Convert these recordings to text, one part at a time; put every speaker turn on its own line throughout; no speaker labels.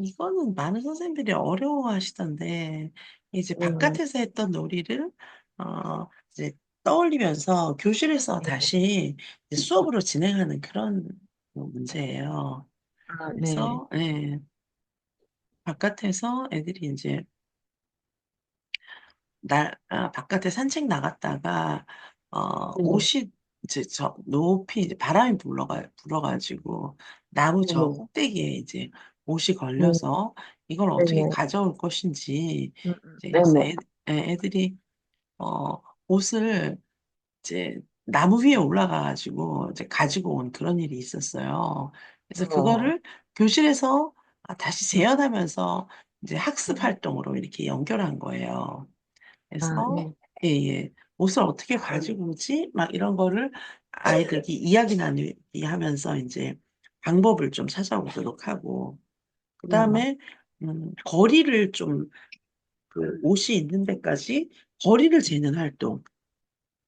이거는 많은 선생님들이 어려워하시던데 이제
네.
바깥에서 했던 놀이를 어 이제 떠올리면서 교실에서
네.
다시 이제 수업으로 진행하는 그런 뭐 문제예요.
아 네.
그래서 예. 바깥에서 애들이 인제 나 아 바깥에 산책 나갔다가 어
네.
옷이 이제 저 높이 이제 바람이 불러가 불어 가지고 나무 저. 꼭대기에 이제 옷이
네.
걸려서 이걸 어떻게
네네.
가져올 것인지
음음.
이제 그래서
네네.
애 예 애들이 어 옷을 이제 나무 위에 올라가 가지고 이제 가지고 온 그런 일이 있었어요. 그래서
어.
그거를 교실에서 아 다시
음.
재현하면서 이제 학습
음.
활동으로 이렇게 연결한 거예요.
아
그래서
네.
예예. "옷을 어떻게 가지고 오지?" 막 이런 거를 아이들이 이야기 나누기 하면서 인제 방법을 좀 찾아보도록 하고
네.
그다음에 음 거리를 좀 그 옷이 있는 데까지 거리를 재는 활동.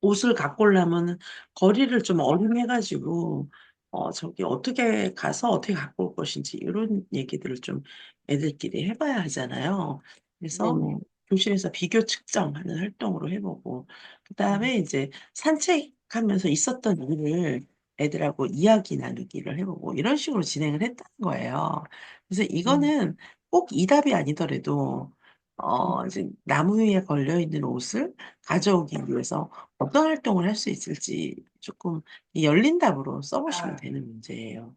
옷을 갖고 오려면은 거리를 좀 어림해 가지고 어 저기 어떻게 가서 어떻게 갖고 올 것인지 요런 얘기들을 좀 애들끼리 해 봐야 하잖아요. 그래서
네네.
교실에서 비교 측정하는 활동으로 해 보고
음.
그다음에 이제 산책하면서 있었던 일을 애들하고 이야기 나누기를 해 보고 이런 식으로 진행을 했다는 거예요. 그래서
음.
이거는 꼭 이 답이 아니더라도
음.
어 이제 나무 위에 걸려 있는 옷을 가져오기 위해서 어떤 활동을 할 수 있을지 이 열린 답으로 써 보시면 되는 문제예요.